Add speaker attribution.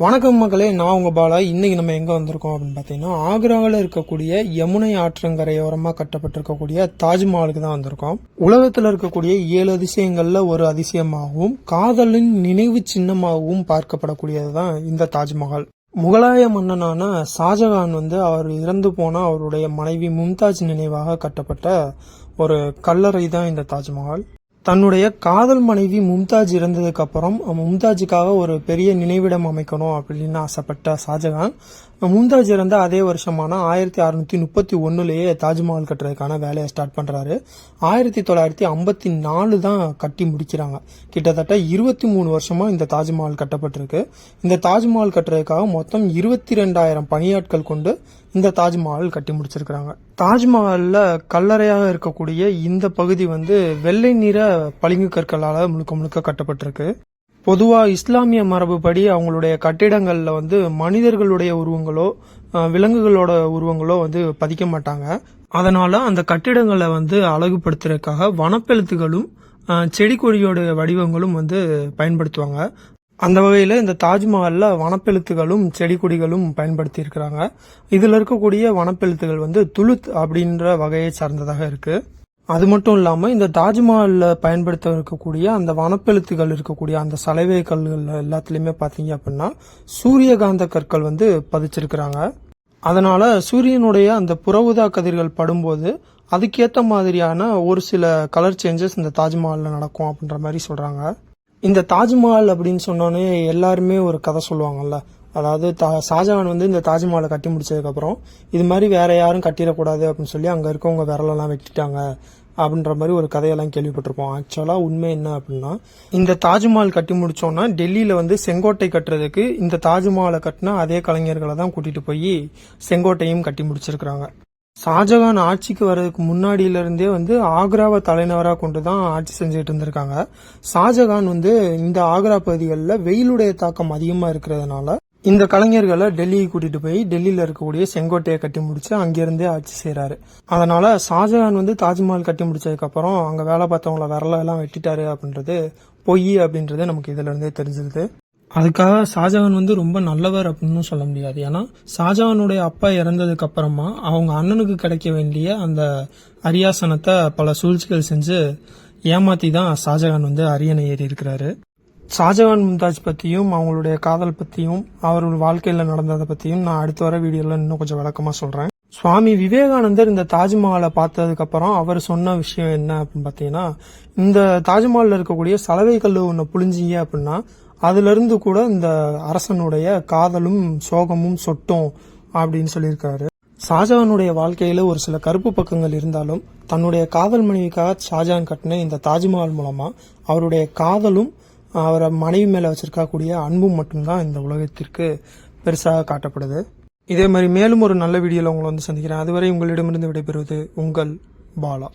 Speaker 1: வணக்கம் மக்களே நான் உங்க பாலா. இன்னைக்கு நம்ம எங்க வந்திருக்கோம் அப்படின்னு பார்த்தீங்கன்னா ஆக்ராவில் இருக்கக்கூடிய யமுனை ஆற்றங்கரையோரமா கட்டப்பட்டிருக்கக்கூடிய தாஜ்மஹாலுக்கு தான் வந்திருக்கோம். உலகத்தில் இருக்கக்கூடிய ஏழு அதிசயங்கள்ல ஒரு அதிசயமாகவும் காதலின் நினைவு சின்னமாகவும் பார்க்கப்படக்கூடியது தான் இந்த தாஜ்மஹால். முகலாய மன்னனான ஷாஜகான் வந்து அவர் இறந்து போன அவருடைய மனைவி மும்தாஜ் நினைவாக கட்டப்பட்ட ஒரு கல்லறை தான் இந்த தாஜ்மஹால். தன்னுடைய காதல் மனைவி மும்தாஜ் இறந்ததுக்கு அப்புறம் மும்தாஜுக்காக ஒரு பெரிய நினைவிடம் அமைக்கணும் அப்படின்னு ஆசைப்பட்ட ஷாஜகான். மும்தாஜ் இறந்த அதே வருஷமான ஆயிரத்தி அறுநூத்தி முப்பத்தி ஒன்னுலயே தாஜ்மஹால் கட்டுறதுக்கான வேலையை ஸ்டார்ட் பண்றாரு. ஆயிரத்தி தொள்ளாயிரத்தி ஐம்பத்தி நாலு தான் கட்டி முடிக்கிறாங்க. கிட்டத்தட்ட இருபத்தி மூணு வருஷமா இந்த தாஜ்மஹால் கட்டப்பட்டிருக்கு. இந்த தாஜ்மஹால் கட்டுறதுக்காக மொத்தம் இருபத்தி ரெண்டாயிரம் பணியாட்கள் கொண்டு இந்த தாஜ்மஹால் கட்டி முடிச்சிருக்கிறாங்க. தாஜ்மஹால்ல கல்லறையாக இருக்கக்கூடிய இந்த பகுதி வந்து வெள்ளை நிற பளிங்கு கற்களால் முழுக்க முழுக்க கட்டப்பட்டிருக்கு. பொதுவாக இஸ்லாமிய மரபுப்படி அவங்களுடைய கட்டிடங்களில் வந்து மனிதர்களுடைய உருவங்களோ விலங்குகளோட உருவங்களோ வந்து பதிக்க மாட்டாங்க. அதனால அந்த கட்டிடங்களை வந்து அழகுபடுத்துறதுக்காக வனப்பெழுத்துகளும் செடி கொடியோட வடிவங்களும் வந்து பயன்படுத்துவாங்க. அந்த வகையில் இந்த தாஜ்மஹாலில் வனப்பெழுத்துகளும் செடி கொடிகளும் பயன்படுத்தி இருக்கிறாங்க இதில் இருக்கக்கூடிய வனப்பெழுத்துகள் வந்து துளுத் அப்படின்ற வகையை சார்ந்ததாக இருக்குது அது மட்டும் இல்லாமல் இந்த தாஜ்மஹாலில் பயன்படுத்த இருக்கக்கூடிய அந்த வனப்பெழுத்துகள் இருக்கக்கூடிய அந்த சலவை கல்கள் எல்லாத்துலேயுமே பார்த்தீங்க அப்படின்னா சூரியகாந்த கற்கள் வந்து பதிச்சிருக்கிறாங்க. அதனால சூரியனுடைய அந்த புறவுதா கதிர்கள் படும்போது அதுக்கேற்ற மாதிரியான ஒரு சில கலர் சேஞ்சஸ் இந்த தாஜ்மஹாலில் நடக்கும் அப்படின்ற மாதிரி சொல்கிறாங்க இந்த தாஜ்மஹால் அப்படின்னு சொன்னோன்னே எல்லாருமே ஒரு கதை சொல்லுவாங்கல்ல அதாவது தா- ஷாஜஹான் வந்து இந்த தாஜ்மஹாலை கட்டி முடிச்சதுக்கப்புறம் இது மாதிரி வேற யாரும் கட்டிடக்கூடாது அப்படின்னு சொல்லி அங்கே இருக்கவங்க விரலெல்லாம் வெட்டிட்டாங்க அப்படின்ற மாதிரி ஒரு கதையெல்லாம் கேள்விப்பட்டிருப்போம். ஆக்சுவலாக உண்மை என்ன அப்படின்னா இந்த தாஜ்மஹால் கட்டி முடிச்சோன்னா டெல்லியில் வந்து செங்கோட்டை கட்டுறதுக்கு இந்த தாஜ்மஹாலை கட்டினா அதே கலைஞர்களை தான் கூட்டிட்டு போய் செங்கோட்டையும் கட்டி முடிச்சிருக்கிறாங்க. ஷாஜகான் ஆட்சிக்கு வர்றதுக்கு முன்னாடியிலிருந்தே வந்து ஆக்ராவை தலைநகராக கொண்டு தான் ஆட்சி செஞ்சுட்டு இருந்திருக்காங்க. ஷாஜகான் வந்து இந்த ஆக்ரா பகுதிகளில் வெயிலுடைய தாக்கம் அதிகமாக இருக்கிறதுனால இந்த கலைஞர்களை டெல்லிக்கு கூட்டிட்டு போய் டெல்லியில இருக்கக்கூடிய செங்கோட்டையை கட்டி முடிச்சு அங்கிருந்தே ஆட்சி செய்யறாரு அதனால ஷாஜகான் வந்து தாஜ்மஹால் கட்டி முடிச்சதுக்கு அப்புறம் அங்க வேலை பார்த்தவங்கள விரல எல்லாம் வெட்டிட்டாரு அப்படின்றது பொய் அப்படின்றது நமக்கு இதுல இருந்தே தெரிஞ்சிருது. அதுக்காக ஷாஜகான் வந்து ரொம்ப நல்லவர் அப்படின்னு சொல்ல முடியாது. ஏன்னா ஷாஜகானுடைய அப்பா இறந்ததுக்கு அப்புறமா அவங்க அண்ணனுக்கு கிடைக்க வேண்டிய அந்த அரியாசனத்தை பல சூழ்ச்சிகள் செஞ்சு ஏமாத்தி தான் ஷாஜகான் வந்து அரியணை ஏறி இருக்கிறாரு. ஷாஜகான் மும்தாஜ் பற்றியும் அவங்களுடைய காதல் பற்றியும் அவர்கள் வாழ்க்கையில் நடந்ததை பற்றியும் நான் அடுத்து வர வீடியோவில் இன்னும் கொஞ்சம் விளக்கமாக சொல்கிறேன் சுவாமி விவேகானந்தர் இந்த தாஜ்மஹாலை பார்த்ததுக்கப்புறம் அவர் சொன்ன விஷயம் என்ன அப்படின்னு பார்த்தீங்கன்னா இந்த தாஜ்மஹாலில் இருக்கக்கூடிய சலவை கல்லு ஒன்று புழிஞ்சிங்க அப்படின்னா அதுலேருந்து கூட இந்த அரசனுடைய காதலும் சோகமும் சொட்டும் அப்படின்னு சொல்லியிருக்காரு. ஷாஜகானுடைய வாழ்க்கையில் ஒரு சில கருப்பு பக்கங்கள் இருந்தாலும் தன்னுடைய காதல் மனைவிக்காக ஷாஜகான் கட்டின இந்த தாஜ்மஹால் மூலமாக அவருடைய காதலும் அவரை மனைவி மேலே வச்சிருக்கக்கூடிய அன்பும் மட்டும்தான் இந்த உலகத்திற்கு பெருசாக காட்டப்படுது. இதே மாதிரி மேலும் ஒரு நல்ல வீடியோவில் உங்களை வந்து சந்திக்கிறேன். அதுவரை உங்களிடமிருந்து விடைபெறுவது உங்கள் பாலா.